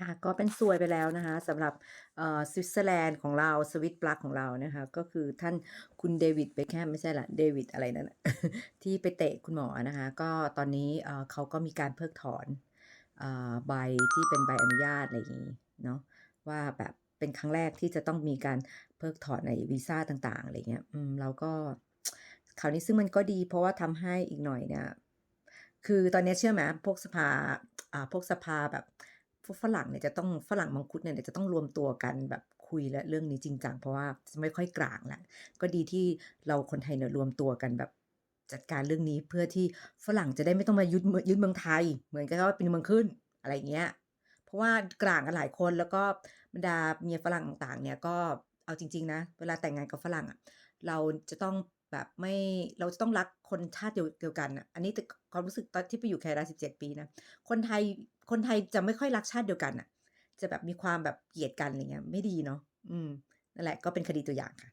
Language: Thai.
ค่ะก็เป็นซวยไปแล้วนะคะสำหรับสวิตเซอร์แลนด์ของเราสวิตปลักของเรานะคะก็คือท่านคุณเดวิดเบคแฮมไม่ใช่ละเดวิดอะไรนั่นที่ไปเตะคุณหมอนะคะก็ตอนนี้เขาก็มีการเพิกถอนใบที่เป็นใบอนุญาตอะไรอย่างงี้เนาะว่าแบบเป็นครั้งแรกที่จะต้องมีการเพิกถอนไอ้วีซ่าต่างๆอะไรเงี้ยอืมเราก็คราวนี้ซึ่งมันก็ดีเพราะว่าทำให้อีกหน่อยเนี่ยคือตอนนี้เชื่อไหมพวกสภาอ่าพวกสภาแบบ ฝรั่งเนี่ยจะต้องฝรั่งมังคุดเนี่ยจะต้องรวมตัวกันแบบคุยและเรื่องนี้จริงจังเพราะว่าจะไม่ค่อยกลางแล้วก็ดีที่เราคนไทยเนี่ยรวมตัวกันแบบจัดการเรื่องนี้เพื่อที่ฝรั่งจะได้ไม่ต้องมายึดยึดเมืองไทย เหมือนกับว่าเป็นเมืองขึ้นอะไรเงี้ย เพราะว่ากลางกันหลายคนแล้วก็บรรดาเมียฝรั่งต่างเนี่ยก็ เอาจริง ๆ นะ เวลาแต่งงานกับฝรั่งอะเราจะต้องแบบไม่เราจะต้องรักคนชาติเดียวกันอะอันนี้แต่ความรู้สึกตอนที่ไปอยู่แคนาดา17ปีนะคนไทยคนไทยจะไม่ค่อยรักชาติเดียวกันอะจะแบบมีความแบบเกลียดกันอะไรเงี้ยไม่ดีเนาะอืมนั่นแหละก็เป็นคดีตัวอย่างค่ะ